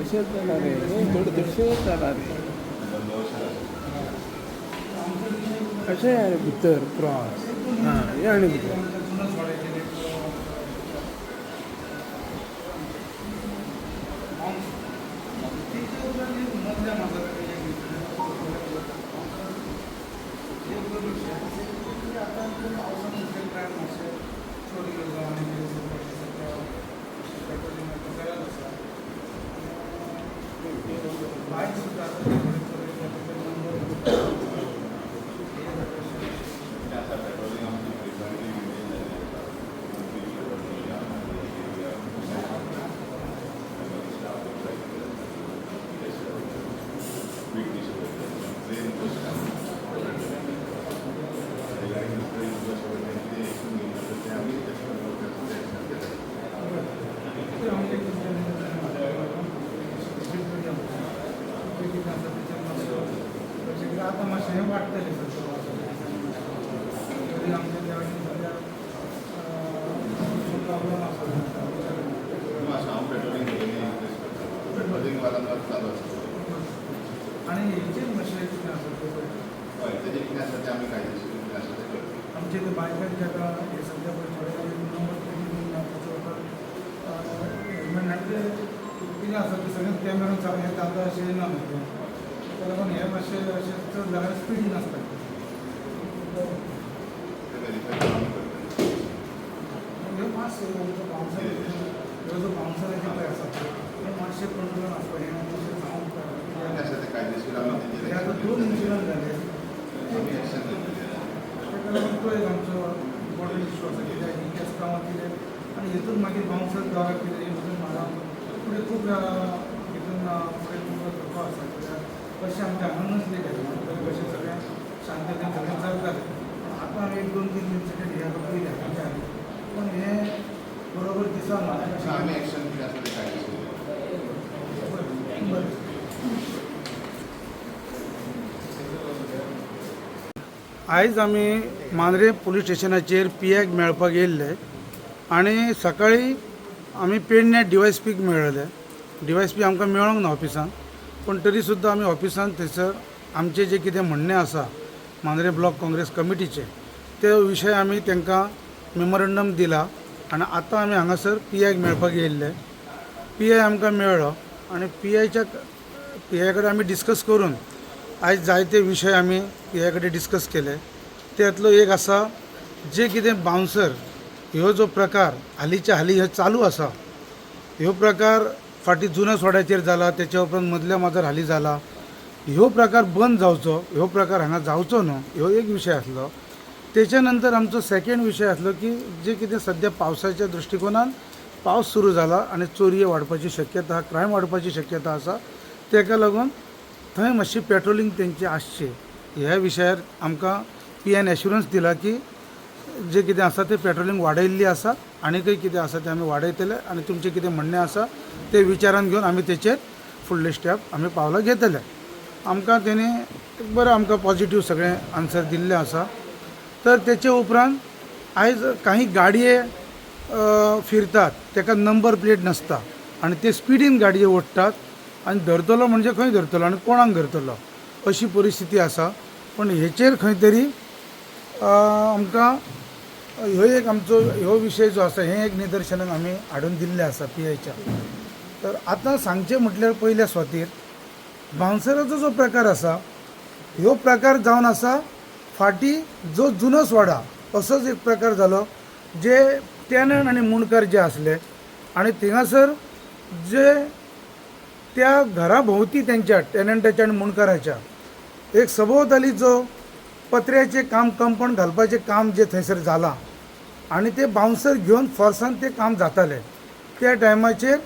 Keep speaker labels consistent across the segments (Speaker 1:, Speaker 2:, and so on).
Speaker 1: दीडशेच आहे आहे आहे भितर क्रॉस. हां हे आणि भितर
Speaker 2: वारंवार चालू असतं.
Speaker 3: आसा तें पळय.
Speaker 2: हय तेजे कितें आसा तें आमी कायदेशीर तें करता.
Speaker 3: आमचे ते बायकाक जेका हे सद्या पळय थोडे नंबर प्लेटी ताचो हेल्मेट आनी ते कितें आसा ते सगळें कॅमेरा चालू हें जाता अशें ना न्हू तें त्या लागून हें मातशें अशें चड जाल्यार स्पिडीन आसता
Speaker 2: ते व्हेरीफाय
Speaker 3: ह्यो
Speaker 2: तेजेर
Speaker 3: हे आतां दोन इन्सिडंट तो एक आमचो इम्पॉर्टंट इशू आसा कित्याक ही केस कामां कितें आनी हितून मागीर बाउन्सर हितून म्हाका फुडें खूब हितून फुडें तुमकां करपा आसा कित्याक अशें आमच्या हांगा नसलें केलें पयलीं कशें सगळें शांततेन सगळें चलतालें पूण आतां एक दोन तीन इन्सिडंट हे म्हणजे आनी पूण हें बरोबर दिसना
Speaker 2: तशें आमी एक्शन कितें आसा तें कायदेशीर घेता.
Speaker 3: बरें आयज आमी मांद्रे पुलीस स्टेशनाचेर पियाक मेळपाक येयल्ले आनी सकाळीं आमी पेडण्या डीवायसपीक मेळ्ळेले डीवायसपी आमकां मेळोंक ना ऑफिसान पूण तरी सुद्दां आमी ऑफिसान थंयसर आमचें जें कितें म्हणणें आसा मांद्रे ब्लॉक काँग्रेस कमिटीचें ते विशय आमी तांकां मेमोरंडम दिला आनी आतां आमी हांगासर आयक मेळपाक येयल्ले. पी आय आमकां मेळ्ळो आनी पी आयच्या पी आय कडेन आमी डिस्कस करून आयज जायते विशय आमी पी कडेन डिस्कस केले. त्यातलो एक आसा जे कितें बाउन्सर ह्यो जो प्रकार हालींच्या हालीं हे चालू आसा ह्यो प्रकार फाटी जुन्या सोड्याचेर जाला तेच्या उपरांत मदल्या माजर हालीं जाला ह्यो प्रकार बंद जावचो ह्यो प्रकार हांगा जावचो न्हू ह्यो एक विशय आसलो. तेच्या नंतर आमचो सेकंड विशय आसलो की जे कितें सद्या पावसाच्या दृश्टिकोनान पावस सुरू जाला आनी चोरये वाडपाची शक्यता क्रायम वाडपाची शक्यता आसा तेका लागून थंय मातशी पेट्रोलिंग तेंची आसची. ह्या विशयार आमकां पी एन एश्युरंस दिला की जे कितें आसा तें पेट्रोलिंग वाडयल्ली आसा आनीकय कितें आसा तें आमी वाडयतले आनी तुमचें कितें म्हणणें आसा तें विचारान घेवन आमी तेचेर फुडले स्टेप आमी पावलां घेतले. आमकां तेणी एक बरें आमकां पॉजिटीव सगळें आन्सर दिल्लें आसा तर तेचे उपरांत आयज काही गाडये फिरतात तेका नंबर प्लेट नासता आनी ते स्पिडीन गाडये ओडटात आनी धरतलो म्हणजे खंय धरतलो आनी कोणाक धरतलो? अशी परिस्थिती आसा. पण हेचेर खंय तरी आमकां ह्यो एक आमचो ह्यो विशय जो आसा हें एक निदर्शनाक आमी हाडून दिल्लें आसा पी आयच्या. तर आतां सांगचें म्हटल्यार पयल्या स्वातीर बाउन्सराचो जो प्रकार आसा ह्यो प्रकार जावन आसा फाटी जो जुनो वाडा असोच एक प्रकार जालो जे टॅनन आनी मुणकार जे आसले आनी थिंगासर जे त्या घरा भोंवती तेंच्या आणि आनी मुणकाराच्या एक सभोवताली जो पत्र्याचें काम कंपाऊंड घालपाचें काम जे थंयसर जालां आनी ते बाउन्सर घेवन फोर्सान तें काम जातालें. त्या टायमाचेर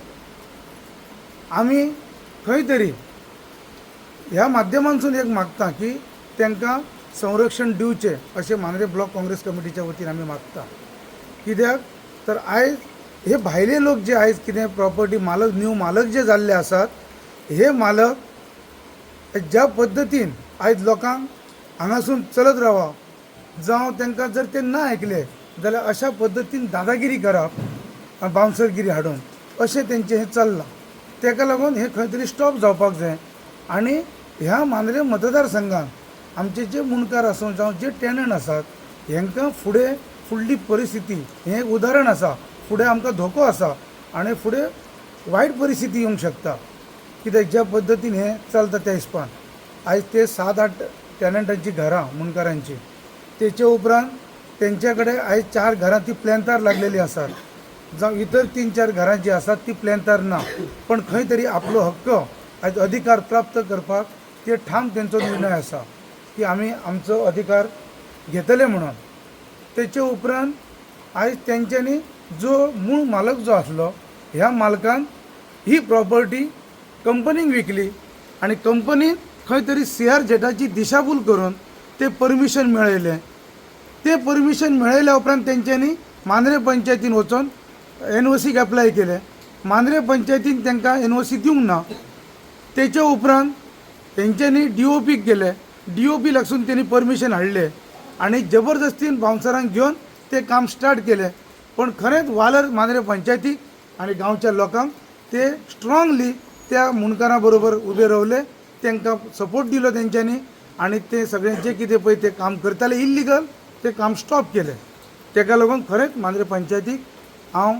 Speaker 3: आमी खंय तरी ह्या माध्यमांतसून एक मागता की तांकां संरक्षण दिवचें अशें मानले ब्लॉक काँग्रेस कमिटीच्या वतीन आमी मागता. कित्याक तर आयज हे भायले लोक जे आयज कितें प्रॉपर्टी मालक न्यू मालक जे जाल्ले आसात हे मालक ज्या पद्दतीन आयज लोकांक हांगासून चलत रावप जावं तांकां जर ते ना ऐकले जाल्यार अशा पद्दतीन दादागिरी करप बावन्सरगिरी हाडून. अशें तेंचें हें चल्लां. तेका लागून हें खंय तरी स्टॉप जावपाक जाय. आनी ह्या मांद्रे मतदारसंघान आमचे जे मुणकार आसूं जावं जे टॅनंट आसात हेंकां फुडें फुडली परिस्थिती हें एक उदाहरण आसा फुडें आमकां धोको आसा आनी फुडें वायट परिस्थिती येवंक शकता कित्याक ज्या पद्दतीन हें चलता त्या हिसपान आयज ते सात आठ टॅलंटांची घरां मुणकारांची तेचे उपरांत तेंच्या कडेन आयज चार घरां ती प्लॅन्तार लागलेली आसात जावं इतर तीन चार घरां जी आसात ती प्लॅन्तार ना. पण खंय तरी आपलो हक्क आयज अधिकार प्राप्त करपाक ते ठाम तेंचो निर्णय आसा की आमी आमचो अधिकार घेतले म्हणून. तेचे उपरांत आयज तेंच्यांनी जो मूळ मालक जो आसलो ह्या मालकान ही प्रॉपर्टी कंपनीक विकली आनी कंपनीन खंय तरी सी आर जेटाची दिशाभूल करून ते परमिशन मेळयलें. ते परमिशन मेळयल्या उपरांत तेंच्यांनी मांद्रे पंचायतीन वचून एन ओ सीक एप्लाय केले. मांद्रे पंचायतीन तांकां एन ओ सी दिवंक ना. तेच्या उपरांत तेंच्यांनी डी ओ पीक गेले डी ओ पी लागसून त्यांनी परमिशन हाडले आणि जबरदस्तीन बाउन्सरांक घेवन ते काम स्टार्ट केलें. पण खरेंच वालर मांद्रे पंचायतीक आनी गांवच्या लोकांक ते स्ट्रॉंगली त्या मुणकारां बरोबर उबे रावले तांकां सपोर्ट दिलो तेंच्यांनी आनी ते सगळें जे कितें पळय ते काम करताले इल्लिगल ते काम स्टॉप केलें. तेका लागून खरेंच मांद्रे पंचायतीक हांव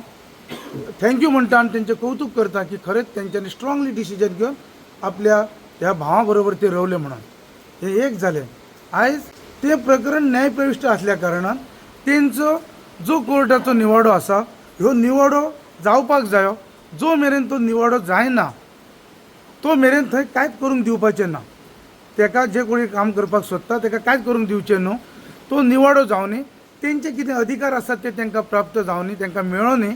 Speaker 3: थँक्यू म्हणटा आनी तेंचें कौतुक करता की खरेंच तेंच्यांनी स्ट्रॉंगली डिसिजन घेवन आपल्या ह्या भावा बरोबर ते रवले म्हणून. हे एक जालें आयज ते प्रकरण न्यायप्रविष्ट आसल्या कारणान तेंचो जो कोर्टाचो निवाडो आसा ह्यो निवाडो जावपाक जायो. जो मेरेन तो निवाडो जायना तो मेरेन थंय कांयच करूंक दिवपाचें ना. तेका जे कोणी काम करपाक सोदता तेका कांयच करूंक दिवचें न्हू. तो निवाडो जावनी तेंचे कितें अधिकार आसात ते तांकां प्राप्त जावनी तांकां मेळोनी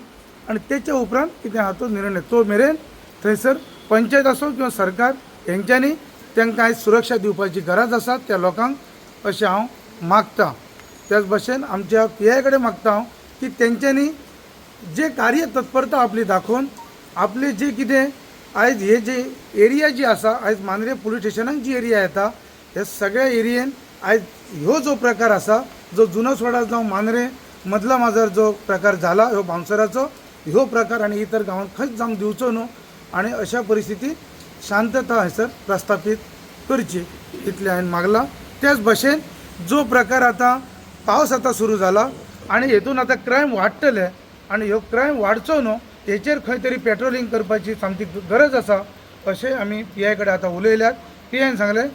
Speaker 3: आनी तेच्या उपरांत कितें आहा तो निर्णय तो मेरेन थंयसर पंचायत आसूं किंवा सरकार हेंच्यांनी तांकां आयज सुरक्षा दिवपाची गरज आसा त्या लोकांक अशें हांव मागतां. त्याच भशेन आमच्या पी आय कडेन मागता हांव की तेंच्यांनी जे कार्य तत्परता आपली दाखोवन आपले जे कितें आयज हे जे एरिया जी आसा आयज मांद्रे पुलीस स्टेशनाक जी एरिया येता हे सगळ्या एरियेन आयज ह्यो जो प्रकार आसा जो जुनो सोडा जावं मांद्रे मदला माजर जो प्रकार जाला ह्यो बांसराचो ह्यो प्रकार आनी इतर गांवांत खंयच जावंक दिवचो न्हू आनी अशा परिस्थितीत शांतता हयसर प्रस्थापीत करची इतलें हांवें मागलां. त्याच भशेन जो प्रकार आतां पावस आतां सुरू जाला आनी हेतून आतां क्रायम वाडटले आनी ह्यो क्रायम वाडचो न्हू हेचेर खंय तरी पेट्रोलिंग करपाची सामकी गरज आसा अशें आमी पी आय कडेन आतां उलयल्यात. पी आयन सांगलें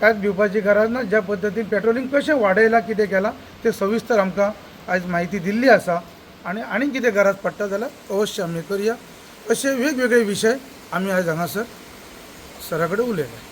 Speaker 3: कांयच भिवपाची गरज ना ज्या पद्दतीन पेट्रोलिंग कशें वाडयलां कितें केलां तें सविस्तर आमकां आयज म्हायती दिल्ली आसा. आनी आनीक कितें गरज पडटा जाल्यार अवश्य आमी करया. अशे वेगवेगळे विशय आमी आयज हांगासर सरा कडेन उलयले